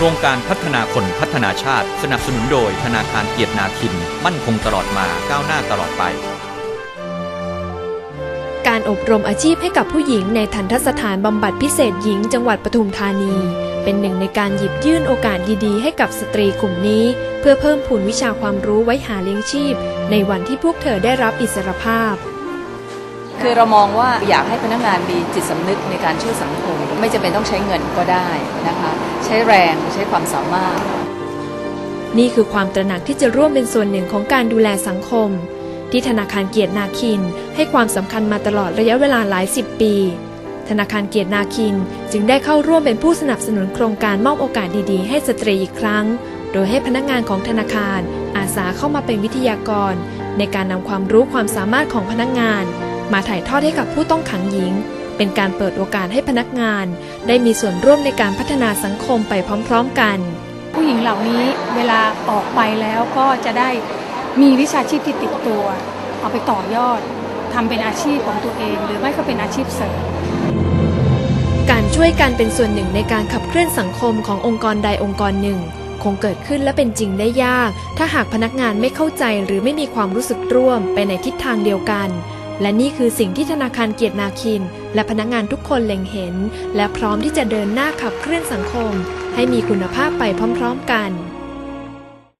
โครงการพัฒนาคนพัฒนาชาติ สนับสนุนโดยธนาคารเกียรตินาคิน มั่นคงตลอดมาก้าวหน้าตลอดไป การอบรมอาชีพให้กับผู้หญิงในทันทสถานบำบัดพิเศษหญิงจังหวัดปทุมธานี เป็นหนึ่งในการหยิบยื่นโอกาสดีๆ ให้กับสตรีกลุ่มนี้ เพื่อเพิ่มพูนวิชาความรู้ไว้หาเลี้ยงชีพ ในวันที่พวกเธอได้รับอิสรภาพ คือเรามองว่าอยากให้พนักงานมีจิตสำนึกในการช่วยสังคม ไม่จำเป็นต้องใช้เงินก็ได้นะคะใช้แรงใช้ความสามารถ นี่คือความตระหนักที่จะร่วมเป็นส่วนหนึ่งของการดูแลสังคม ที่ธนาคารเกียรตินาคิน ให้ความสำคัญมาตลอดระยะเวลาหลายสิบปี ธนาคารเกียรตินาคินจึงได้เข้าร่วมเป็นผู้สนับสนุนโครงการมอบโอกาสดีๆ ให้สตรีอีกครั้ง โดยให้พนักงานของธนาคาร อาสาเข้ามาเป็นวิทยากร ในการนำความรู้ความสามารถของพนักงาน มาถ่ายทอดให้กับผู้ต้องขังหญิง เป็นการเปิดโอกาสให้พนักงาน ได้มีส่วนร่วมในการพัฒนาสังคมไปพร้อมๆกัน ผู้หญิงเหล่านี้เวลาออกไปแล้วก็จะได้มีวิชาชีพที่ติดตัว เอาไปต่อยอดทำเป็นอาชีพของตัวเอง หรือไม่ก็เป็นอาชีพเสริมการช่วยกันเป็นส่วนหนึ่งในการขับเคลื่อนสังคมขององค์กรใดองค์กรหนึ่ง คงเกิดขึ้นและเป็นจริงได้ยาก ถ้าหากพนักงานไม่เข้าใจหรือไม่มีความรู้สึกร่วมไปในทิศทางเดียวกัน และนี่คือสิ่งที่ธนาคารเกียรตินาคิน และพนักงานทุกคนเล็งเห็น และพร้อมที่จะเดินหน้าขับเคลื่อนสังคม ให้มีคุณภาพไปพร้อม ๆ กัน